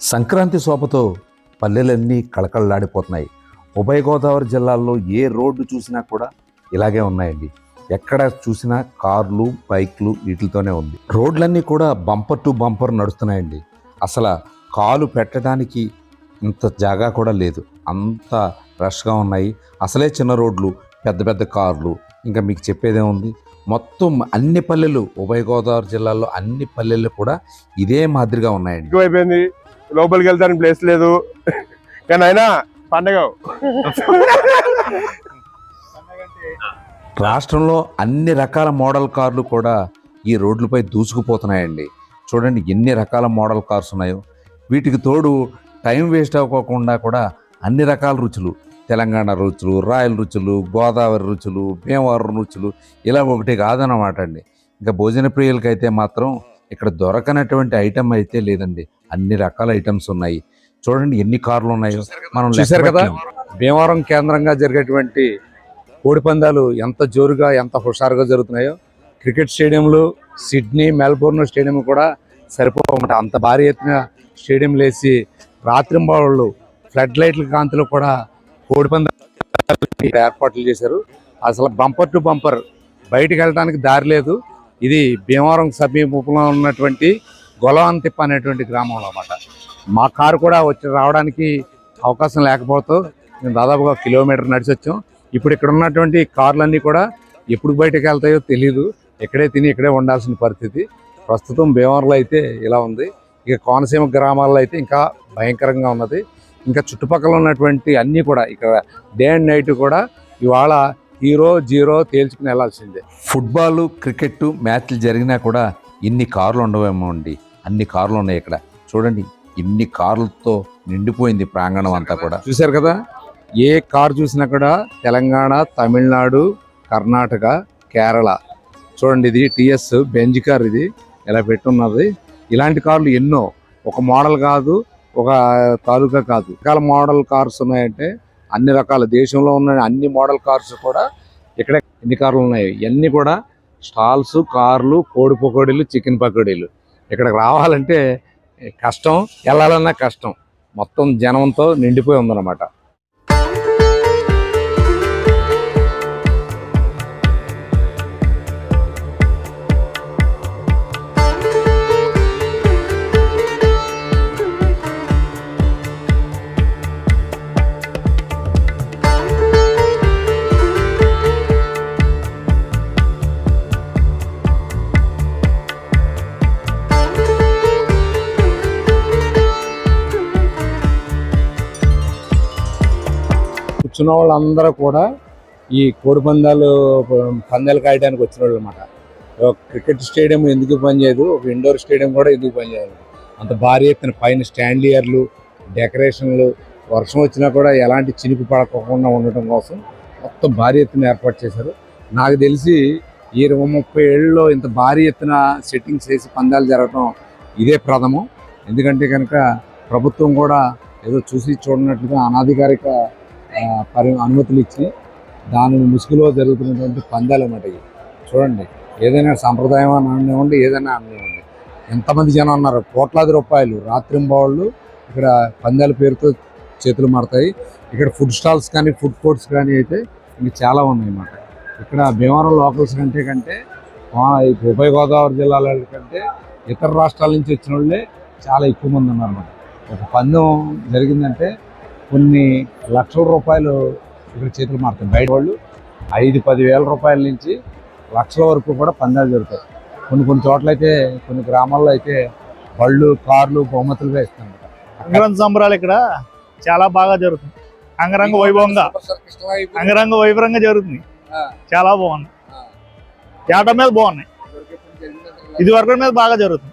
సంక్రాంతి శోభతో పల్లెలన్నీ కళకళలాడిపోతున్నాయి. ఉభయ గోదావరి జిల్లాల్లో ఏ రోడ్డు చూసినా కూడా ఇలాగే ఉన్నాయండి. ఎక్కడ చూసినా కార్లు బైక్లు వీటితోనే ఉంది. రోడ్లన్నీ కూడా బంపర్ టు బంపర్ నడుస్తున్నాయండి. అసలు కాలు పెట్టడానికి ఇంత జాగా కూడా లేదు. అంత రష్గా ఉన్నాయి. అసలే చిన్న రోడ్లు పెద్ద పెద్ద కార్లు. ఇంకా మీకు చెప్పేదే ఉంది. మొత్తం అన్ని పల్లెలు ఉభయ గోదావరి జిల్లాలో అన్ని పల్లెలు కూడా ఇదే మాదిరిగా ఉన్నాయండి. లోపలికి వెళ్తానికి ప్లేస్ లేదు. కానీ అయినా పండగ. రాష్ట్రంలో అన్ని రకాల మోడల్ కార్లు కూడా ఈ రోడ్లపై దూసుకుపోతున్నాయండి. చూడండి ఎన్ని రకాల మోడల్ కార్స్ ఉన్నాయో. వీటికి తోడు టైం వేస్ట్ అవ్వకుండా కూడా అన్ని రకాల రుచులు. తెలంగాణ రుచులు రాయల రుచులు గోదావరి రుచులు భీమవరం రుచులు ఇలా ఒకటి కాదన్నమాట అండి. ఇంకా భోజన ప్రియులకైతే మాత్రం ఇక్కడ దొరకనటువంటి ఐటెం అయితే లేదండి. అన్ని రకాల ఐటమ్స్ ఉన్నాయి. చూడండి ఎన్ని కార్లు ఉన్నాయో. మనం చూసారు కదా? భీమవరం కేంద్రంగా జరిగేటువంటి కోడి పందాలు ఎంత జోరుగా ఎంత హుషారుగా జరుగుతున్నాయో. క్రికెట్ స్టేడియంలు సిడ్నీ మెల్బోర్న్ స్టేడియం కూడా సరిపోవన్నమాట. అంత భారీ ఎత్తున స్టేడియం లేసి రాత్రింబాళ్ళు ఫ్లడ్ లైట్ల కాంతిలో కూడా కోడి పందాలు ఏర్పాట్లు చేశారు. అసలు బంపర్ టు బంపర్ బయటికి వెళ్ళడానికి దారి లేదు. ఇది భీమవరం సమీపంలో ఉన్నటువంటి గొలవంతిప్ప అనేటువంటి గ్రామంలో అన్నమాట. మా కారు కూడా వచ్చి రావడానికి అవకాశం లేకపోతే మేము దాదాపుగా కిలోమీటర్ నడిచి వచ్చాం ఇప్పుడు ఇక్కడ ఉన్నటువంటి కార్లన్నీ కూడా ఎప్పుడు బయటకు వెళ్తాయో తెలియదు ఇక్కడే తిని ఇక్కడే ఉండాల్సిన పరిస్థితి. ప్రస్తుతం భీమవరంలో అయితే ఇలా ఉంది. ఇక కోనసీమ గ్రామాల్లో అయితే ఇంకా భయంకరంగా ఉన్నది. ఇంకా చుట్టుపక్కల ఉన్నటువంటి అన్నీ కూడా ఇక్కడ డే అండ్ నైట్ కూడా ఇవాళ హీరో జీరో తేల్చుకుని వెళ్ళాల్సిందే. ఫుట్బాల్ క్రికెట్ మ్యాచ్లు జరిగినా కూడా ఇన్ని కార్లు ఉండవేమో అండి. అన్ని కార్లు ఉన్నాయి ఇక్కడ. చూడండి ఇన్ని కార్లతో నిండిపోయింది ప్రాంగణం అంతా కూడా. చూశారు కదా? ఏ కార్ చూసినా కూడా తెలంగాణ తమిళనాడు కర్ణాటక కేరళ. చూడండి ఇది టిఎస్ బెంజ్ కార్ ఇది. ఇలా పెట్టున్నది. ఇలాంటి కార్లు ఎన్నో. ఒక మోడల్ కాదు ఒక తాలూకా కాదు. రకాల మోడల్ కార్స్ ఉన్నాయంటే అన్ని రకాల దేశంలో ఉన్న అన్ని మోడల్ కార్స్ కూడా ఇక్కడ ఎన్ని కార్లు ఉన్నాయి? ఇవన్నీ కూడా స్టాల్స్ కార్లు కోడి పకోడీలు చికెన్ పకోడీలు. ఇక్కడికి రావాలంటే కష్టం వెళ్ళాలన్నా కష్టం. మొత్తం జనంతో నిండిపోయి ఉందన్నమాట. వచ్చిన వాళ్ళందరూ కూడా ఈ కోడి పందాలు పందాలు కాయడానికి వచ్చిన వాళ్ళు అనమాట క్రికెట్ స్టేడియం ఎందుకు పనిచేయదు ఒక ఇండోర్ స్టేడియం కూడా ఎందుకు పనిచేయదు? అంత భారీ ఎత్తున పైన స్టాండియర్లు డెకరేషన్లు వర్షం వచ్చినా కూడా ఎలాంటి చినుకు పడకుండా ఉండటం కోసం మొత్తం భారీ ఎత్తున ఏర్పాటు చేశారు. నాకు తెలిసి ఇరవై ముప్పై ఏళ్ళలో ఇంత భారీ ఎత్తున సెట్టింగ్స్ వేసి పందాలు జరగటం ఇదే ప్రథమం. ఎందుకంటే కనుక ప్రభుత్వం కూడా ఏదో చూసి చూడనట్లుగా అనాధికారిక పరి అనుమతులు ఇచ్చి దాని ముసుగులో జరుగుతున్నటువంటి పందాలు అన్నమాట ఇవి. చూడండి ఏదైనా సాంప్రదాయం అని అనివ్వండి ఏదైనా అనివ్వండి ఎంతమంది జనం ఉన్నారు? కోట్లాది రూపాయలు. రాత్రింబాళ్ళు ఇక్కడ పందాల పేరుతో చేతులు మారుతాయి. ఇక్కడ ఫుడ్ స్టాల్స్ కానీ ఫుడ్ కోర్ట్స్ కానీ అయితే ఇంక చాలా ఉన్నాయి అన్నమాట ఇక్కడ భీమవరం లోకల్స్ కంటే కంటే ఉభయ గోదావరి జిల్లాల కంటే ఇతర రాష్ట్రాల నుంచి వచ్చిన వాళ్ళే చాలా ఎక్కువ మంది ఉన్నారన్నమాట. ఒక పందెం జరిగిందంటే కొన్ని లక్షల రూపాయలు ఇక్కడ చేతులు మారుతాయి. బయట వాళ్ళు ఐదు పది వేల రూపాయల నుంచి లక్షల వరకు కూడా పందాలు జరుగుతాయి. కొన్ని కొన్ని చోట్ల అయితే కొన్ని గ్రామాల్లో అయితే బళ్ళు కార్లు బహుమతులుగా ఇస్తున్నారు అంగరంగ సంబరాలు ఇక్కడ చాలా బాగా జరుగుతుంది అంగరంగ వైభవంగా. అంగరంగ వైభవంగా జరుగుతుంది చాలా బాగుంది ఏట మీద బాగున్నాయి. ఇది వరకు మీద బాగా జరుగుతుంది.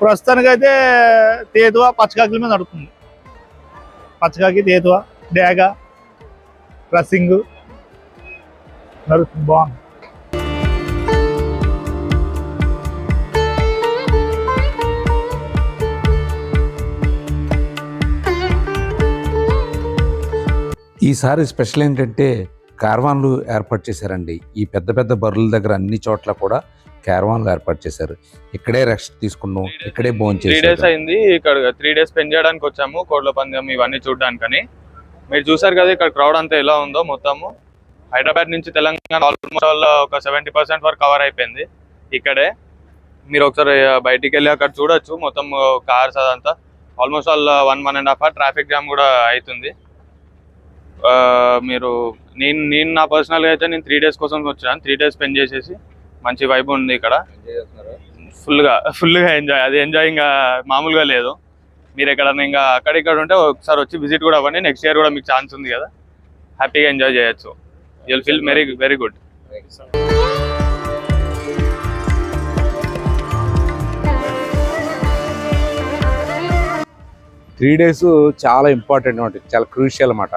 ప్రస్తుతానికైతే తేతువ పచ్చకాకుల మీద నడుస్తుంది. పచ్చకాకి దేతువ డేగ రసింగ్ నడుస్తుంది. బాగుంది. ఈసారి స్పెషల్ ఏంటంటే కార్వాన్లు ఏర్పాటు చేశారండి. ఈ పెద్ద పెద్ద బర్రెల దగ్గర అన్ని చోట్ల కూడా క్యారవాన్లు ఏర్పాటు చేశారు. ఇక్కడే రెస్ట్ తీసుకున్నాం ఇక్కడే భోజనం త్రీ డేస్ అయింది. ఇక్కడ త్రీ డేస్ స్పెండ్ చేయడానికి వచ్చాము. కోడ్ల పందెం ఇవన్నీ చూడడానికని. మీరు చూసారు కదా ఇక్కడ క్రౌడ్ అంతా ఎలా ఉందో మొత్తము. హైదరాబాద్ నుంచి తెలంగాణ ఆల్మోస్ట్ ఆల్ ఒక సెవెంటీ పర్సెంట్ వరకు కవర్ అయిపోయింది ఇక్కడే. మీరు ఒకసారి బయటికి వెళ్ళి అక్కడ చూడొచ్చు. మొత్తం కార్స్ అదంతా. Almost all one one and half hour traffic jam కూడా అవుతుంది మీరు నేను నేను నా పర్సనల్గా అయితే నేను త్రీ డేస్ కోసం వచ్చాను. త్రీ డేస్ స్పెండ్ చేసేసి మంచి వైబ్ ఉంది ఇక్కడ. ఫుల్గా ఫుల్గా ఎంజాయ్ అది ఎంజాయ్ ఇంకా మామూలుగా లేదు. మీరు ఎక్కడన్నా ఇంకా అక్కడ ఇక్కడ ఉంటే ఒకసారి వచ్చి విజిట్ కూడా అవ్వండి. నెక్స్ట్ ఇయర్ కూడా మీకు ఛాన్స్ ఉంది కదా. హ్యాపీగా ఎంజాయ్ చేయొచ్చు. You'll feel very very good three days చాలా ఇంపార్టెంట్ అనమాట చాలా క్రూషియల్ అన్నమాట.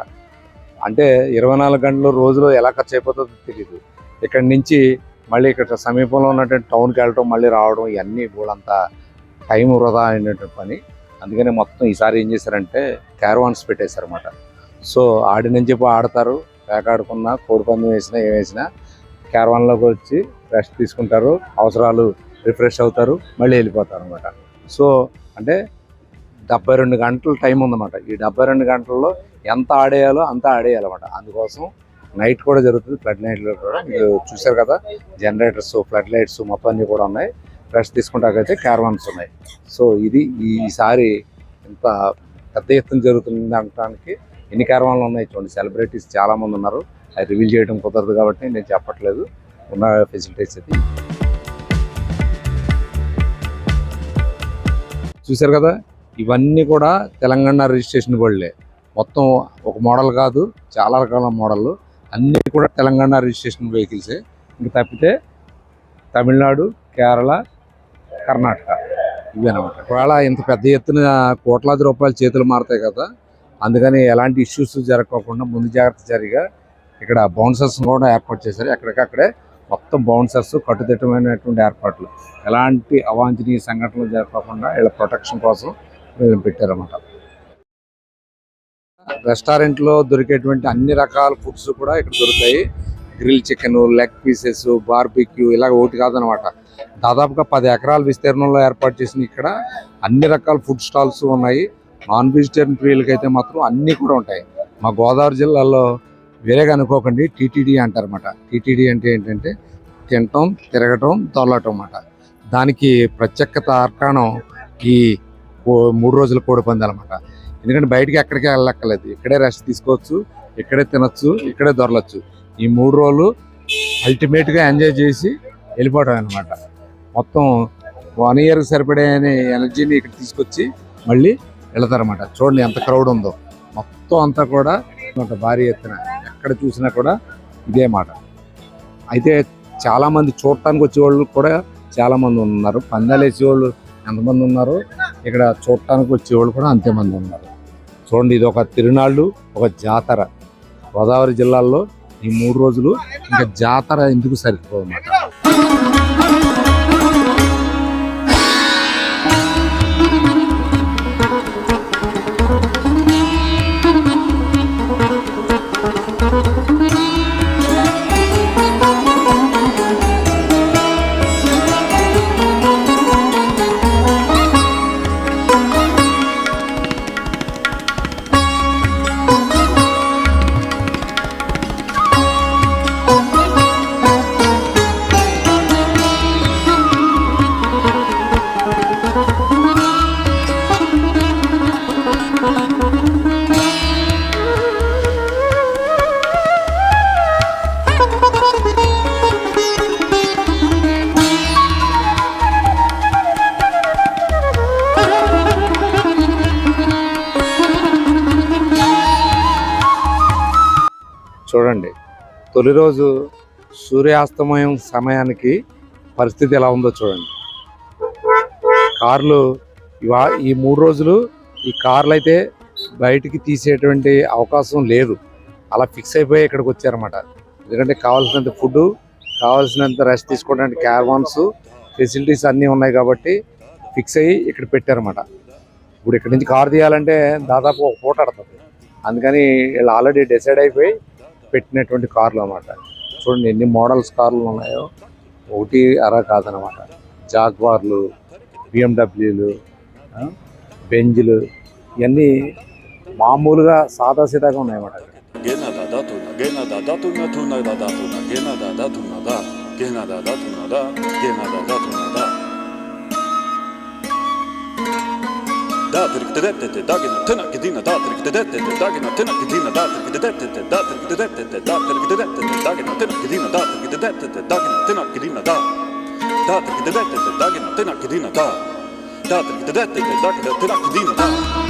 అంటే ఇరవై నాలుగు గంటలు రోజులో ఎలా ఖర్చు అయిపోతుందో తెలియదు ఇక్కడి నుంచి మళ్ళీ ఇక్కడ సమీపంలో ఉన్నటువంటి టౌన్కి వెళ్ళటం మళ్ళీ రావడం ఇవన్నీ కూడా టైం వృధా అయినటువంటి పని. అందుకని మొత్తం ఈసారి ఏం చేశారంటే క్యారవాన్స్ పెట్టేశారన్నమాట. సో ఆడిన చెప్పి ఆడతారు వేకాడుకున్నా కోడిపందం వేసినా ఏం వేసినా క్యారవాన్లోకి వచ్చి రెస్ట్ తీసుకుంటారు అవసరాలు రిఫ్రెష్ అవుతారు మళ్ళీ వెళ్ళిపోతారు అనమాట సో అంటే డెబ్బై రెండు గంటల టైం ఉందన్నమాట. ఈ డెబ్బై రెండు గంటల్లో ఎంత ఆడేయాలో అంత ఆడేయాలన్నమాట. అందుకోసం నైట్ కూడా జరుగుతుంది ఫ్లడ్ నైట్లో కూడా. మీరు చూశారు కదా జనరేటర్స్ ఫ్లడ్ లైట్స్ మొత్తం అన్నీ కూడా ఉన్నాయి. ఫ్లడ్స్ తీసుకుంటాకైతే క్యారవాన్స్ ఉన్నాయి. సో ఇది ఈసారి ఇంత పెద్ద ఎత్తున జరుగుతుంది అనడానికి ఎన్ని క్యారవాన్లు ఉన్నాయి చూడండి. సెలబ్రిటీస్ చాలామంది ఉన్నారు. అది రివీల్ చేయడం కుదరదు కాబట్టి నేను చెప్పట్లేదు. ఉన్న ఫెసిలిటీస్ అది చూశారు కదా ఇవన్నీ కూడా తెలంగాణ రిజిస్ట్రేషన్ బోర్డులే. మొత్తం ఒక మోడల్ కాదు చాలా రకాల మోడళ్ళు. అన్నీ కూడా తెలంగాణ రిజిస్ట్రేషన్ వెహికల్సే. ఇంక తప్పితే తమిళనాడు కేరళ కర్ణాటక ఇవేనమాట. ఒకవేళ ఇంత పెద్ద ఎత్తున కోట్లాది రూపాయలు చేతులు మారుతాయి కదా. అందుకని ఎలాంటి ఇష్యూస్ జరగకుండా ముందు జాగ్రత్త జరిగా ఇక్కడ బౌన్సర్స్ కూడా ఏర్పాటు చేశారు. ఎక్కడికక్కడే మొత్తం బౌన్సర్స్ కట్టుదిట్టమైనటువంటి ఏర్పాట్లు. ఎలాంటి అవాంఛనీయ సంఘటనలు జరగకుండా వీళ్ళ ప్రొటెక్షన్ కోసం వీళ్ళని పెట్టారన్నమాట. రెస్టారెంట్లో దొరికేటువంటి అన్ని రకాల ఫుడ్స్ కూడా ఇక్కడ దొరుకుతాయి. Grill chicken leg pieces barbecue ఇలా ఒకటి కాదనమాట. దాదాపుగా పది ఎకరాల విస్తీర్ణంలో ఏర్పాటు చేసిన ఇక్కడ అన్ని రకాల ఫుడ్ స్టాల్స్ ఉన్నాయి. నాన్ వెజిటేరియన్ ప్రియులకైతే అయితే మాత్రం అన్నీ కూడా ఉంటాయి. మా గోదావరి జిల్లాలో వేరేగా అనుకోకండి టీటీడీ అంటారన్నమాట. టీటీడీ అంటే ఏంటంటే తినటం తిరగటం తొలటం అన్నమాట. దానికి ప్రత్యేకత అర్కాణం ఈ కో- మూడు రోజుల కోడి పందాలు ఎందుకంటే బయటికి ఎక్కడికి వెళ్ళక్కర్లేదు. ఇక్కడే రెస్ట్ తీసుకోవచ్చు ఇక్కడే తినొచ్చు ఇక్కడే దొరలచ్చు. ఈ మూడు రోజులు అల్టిమేట్గా ఎంజాయ్ చేసి వెళ్ళిపోవడం అనమాట మొత్తం వన్ ఇయర్కి సరిపడే ఎనర్జీని ఇక్కడ తీసుకొచ్చి మళ్ళీ వెళతారన్నమాట. చూడండి ఎంత క్రౌడ్ ఉందో. మొత్తం అంతా కూడా భారీ ఎత్తున. ఎక్కడ చూసినా కూడా ఇదే మాట. అయితే చాలామంది చూడటానికి వచ్చేవాళ్ళు కూడా చాలామంది ఉన్నారు. పందాలు వేసేవాళ్ళు ఎంతమంది ఉన్నారు? ఇక్కడ చూడటానికి వచ్చేవాళ్ళు కూడా అంతే మంది ఉన్నారు. చూడండి ఇది ఒక తిరునాళ్ళు ఒక జాతర. గోదావరి జిల్లాల్లో ఈ మూడు రోజులు ఇంకా జాతర ఎందుకు సరిపోదన్నమాట చూడండి. తొలి రోజు సూర్యాస్తమయం సమయానికి పరిస్థితి ఎలా ఉందో చూడండి. కార్లు ఇవా ఈ మూడు రోజులు ఈ కార్లు అయితే బయటికి తీసేటువంటి అవకాశం లేదు. అలా ఫిక్స్ అయిపోయి ఇక్కడికి వచ్చారన్నమాట. ఎందుకంటే కావాల్సినంత ఫుడ్ కావాల్సినంత రెస్ట్ తీసుకోవడానికి క్యారవాన్స్ ఫెసిలిటీస్ అన్నీ ఉన్నాయి కాబట్టి ఫిక్స్ అయ్యి ఇక్కడ పెట్టారన్నమాట. ఇప్పుడు ఇక్కడ నుంచి కార్ తీయాలంటే దాదాపు ఒక పూట అడుతుంది అందుకని వీళ్ళు ఆల్రెడీ డిసైడ్ అయిపోయి పెట్టినటువంటి కార్లు అనమాట చూడండి ఎన్ని మోడల్స్ కార్లు ఉన్నాయో ఒకటి అర కాదనమాట జాగ్వార్లు బిఎండబ్ల్యూలు బెంజ్లు ఇవన్నీ మామూలుగా సాదాసీదాగా ఉన్నాయన్నమాట Gena datirk dedetete dagina tena gedina datirk dedetete dagina tena gedina datirk dedetete datirk dedetete datirk dedetete dagina tena gedina datirk dedetete dagina tena gedina da datirk dedetete dagina tena gedina da datirk dedetete dagina tena gedina da